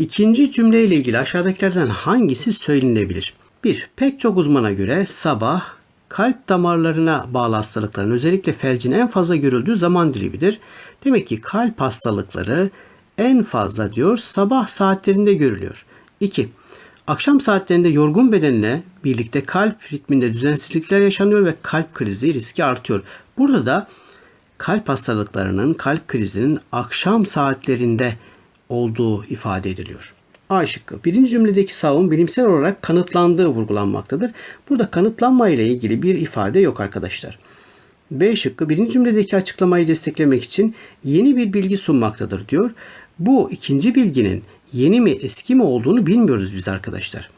İkinci cümle ile ilgili aşağıdakilerden hangisi söylenebilir? 1. Pek çok uzmana göre sabah kalp damarlarına bağlı hastalıkların özellikle felcin en fazla görüldüğü zaman dilimidir. Demek ki kalp hastalıkları en fazla diyor sabah saatlerinde görülüyor. 2. Akşam saatlerinde yorgun bedenle birlikte kalp ritminde düzensizlikler yaşanıyor ve kalp krizi riski artıyor. Burada da kalp hastalıklarının, kalp krizinin akşam saatlerinde olduğu ifade ediliyor. A şıkkı. Birinci cümledeki savun bilimsel olarak kanıtlandığı vurgulanmaktadır. Burada kanıtlanma ile ilgili bir ifade yok arkadaşlar. B şıkkı birinci cümledeki açıklamayı desteklemek için yeni bir bilgi sunmaktadır diyor. Bu ikinci bilginin yeni mi eski mi olduğunu bilmiyoruz biz arkadaşlar.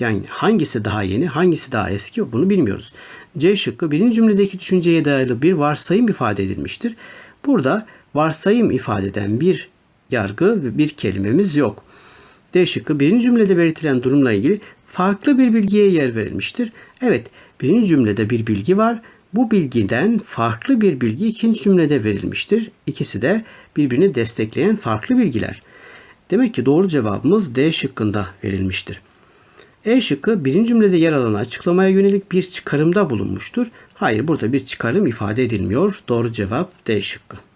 Yani hangisi daha yeni, hangisi daha eski bunu bilmiyoruz. C şıkkı birinci cümledeki düşünceye dayalı bir varsayım ifade edilmiştir. Burada varsayım ifade eden bir yargı ve bir kelimemiz yok. D şıkkı birinci cümlede belirtilen durumla ilgili farklı bir bilgiye yer verilmiştir. Evet, birinci cümlede bir bilgi var. Bu bilgiden farklı bir bilgi ikinci cümlede verilmiştir. İkisi de birbirini destekleyen farklı bilgiler. Demek ki doğru cevabımız D şıkkında verilmiştir. E şıkkı birinci cümlede yer alan açıklamaya yönelik bir çıkarımda bulunmuştur. Hayır burada bir çıkarım ifade edilmiyor. Doğru cevap D şıkkı.